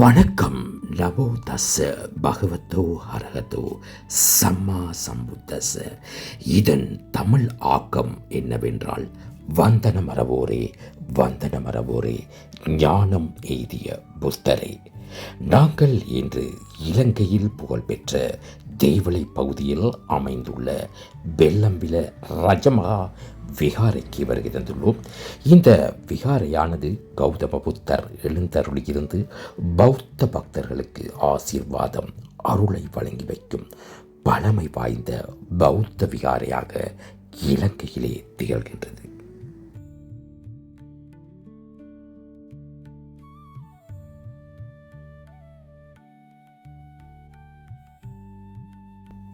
வணக்கம். நவோ தச பகவத்தோ ஹரகதோ சம்மா சம்புத்தச இதன் தமிழ் ஆக்கம் என்னவென்றால் வந்தன மரவோரே வந்தன ஞானம் எய்திய புஸ்தரே. நாங்கள் இன்று இலங்கையில் புகழ்பெற்ற தேவலை பகுதியில் அமைந்துள்ள வெள்ளம்பில ரஜமகா விகாரைக்கு வருகை தந்துள்ளோம் இந்த விகாரையானது கௌதம புத்தர் எழுந்தருளியிருந்து பௌத்த பக்தர்களுக்கு ஆசீர்வாதம் அருளை வழங்கி வைக்கும் பழமை வாய்ந்த பௌத்த விகாரையாக இலங்கையிலே திகழ்கின்றது.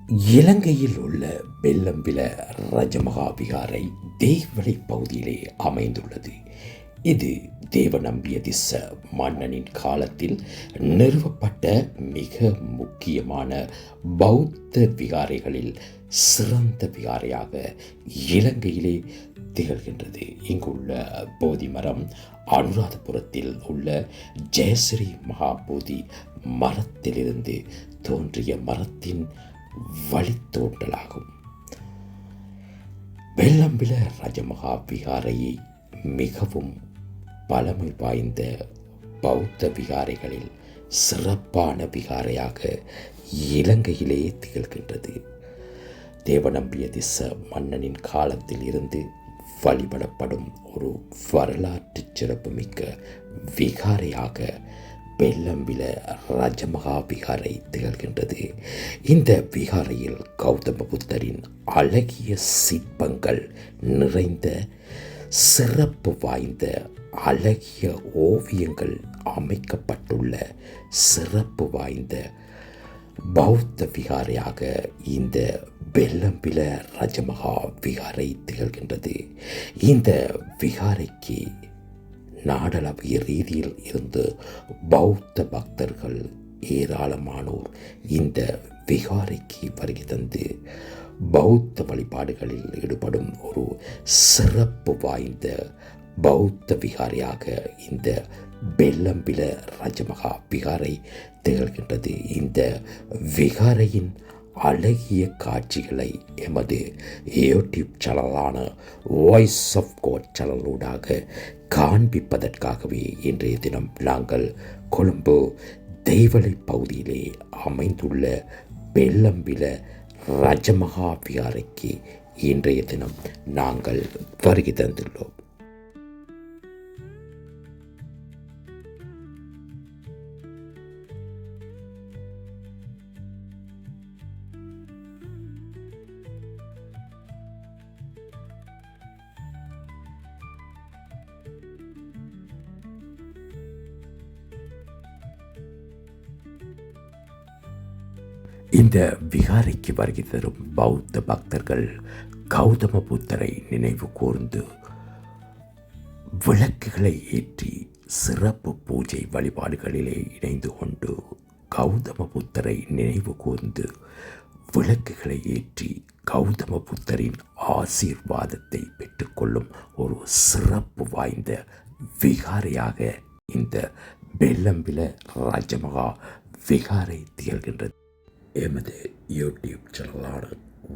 இலங்கையில் உள்ள வெள்ளம்பில ரஜமகா விகாரை தேவளை பகுதியிலே அமைந்துள்ளது. இது தேவநம்பிய திச மன்னனின் காலத்தில் நிறுவப்பட்ட மிக முக்கியமான பௌத்த விகாரைகளில் சிறந்த விகாரையாக இலங்கையிலே திகழ்கின்றது. இங்குள்ள போதி மரம் அனுராதபுரத்தில் உள்ள ஜெயஸ்ரீ மகாபோதி மரத்திலிருந்து தோன்றிய மரத்தின் வழித்தோட்டலாகும் வெள்ளம்பில ரஜமகா விகாரையை மிகவும் பழமை வாய்ந்த பௌத்த விகாரைகளில் சிறப்பான விகாரையாக இலங்கையிலேயே திகழ்கின்றது. தேவநம்பிய திச மன்னனின் காலத்தில் இருந்து வழிபடப்படும் ஒரு வரலாற்று சிறப்புமிக்க விகாரையாக பெல்லம்பில ரஜமகா விகாரை திகழ்கின்றது. இந்த விகாரையில் கௌதம புத்தரின் அழகிய சிற்பங்கள் நிறைந்த சிறப்பு வாய்ந்த அழகிய ஓவியங்கள் அமைக்கப்பட்டுள்ள சிறப்பு வாய்ந்த பௌத்த விகாரையாக இந்த வெள்ளம்பில ரஜமகா விகாரை திகழ்கின்றது. இந்த விகாரைக்கு நாடளாவிய ரீதியில் இருந்து பௌத்த பக்தர்கள் ஏராளமானோர் இந்த விகாரைக்கு வருகை தந்து பௌத்த வழிபாடுகளில் ஈடுபடும் ஒரு சிறப்பு வாய்ந்த பௌத்த விகாரியாக இந்த பெல்லம்பில ரஜமகா விகாரை திகழ்கின்றது. இந்த விகாரையின் அழகிய காட்சிகளை எமது யூடியூப் சேனலான வாய்ஸ் ஆஃப் கோட் சேனலூடாக காண்பிப்பதற்காகவே இன்றைய தினம் நாங்கள் கொழும்பு தெய்வலை பகுதியிலே அமைந்துள்ள வெள்ளம்பில ரஜமகா விகாரைக்கு இன்றைய தினம் நாங்கள் வருகை தந்துள்ளோம். இந்த விகாரைக்கு வருகை தரும் பௌத்த பக்தர்கள் கௌதம புத்தரை நினைவு கூர்ந்து விளக்குகளை ஏற்றி சிறப்பு பூஜை வழிபாடுகளிலே இணைந்து கொண்டு கௌதம புத்தரை நினைவு கூர்ந்து விளக்குகளை ஏற்றி கௌதம புத்தரின் ஆசீர்வாதத்தை பெற்றுக்கொள்ளும் ஒரு சிறப்பு வாய்ந்த விகாரையாக இந்த பெல்லம்பில ராஜமகா விகாரை திகழ்கின்றது. எமது யூடியூப் சேனலான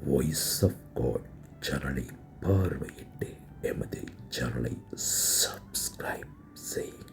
வாய்ஸ் ஆஃப் காட் சேனலை பார்வையிட்டு எமது சேனலை சப்ஸ்கிரைப் செய்யுங்கள்